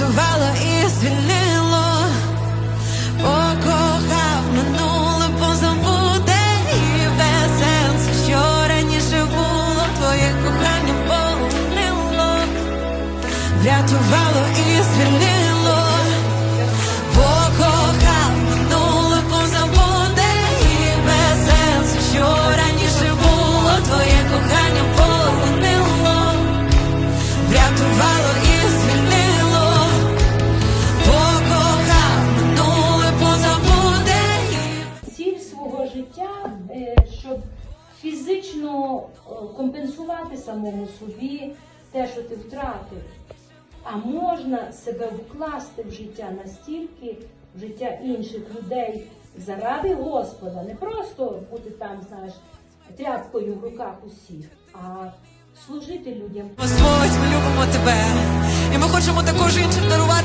врятувало і звільнило, покохав минуле, позабуде і без сенсу, що раніше було, твоє кохання полонило, врятувало і звільнило. Потрібно е, компенсувати самому собі те, що ти втратив. А можна себе вкласти в життя настільки, в життя інших людей заради Господа, не просто бути там, знаєш, тряпкою в руках усіх, а служити людям. Господь, ми любимо тебе. І ми хочемо також іншим дарувати.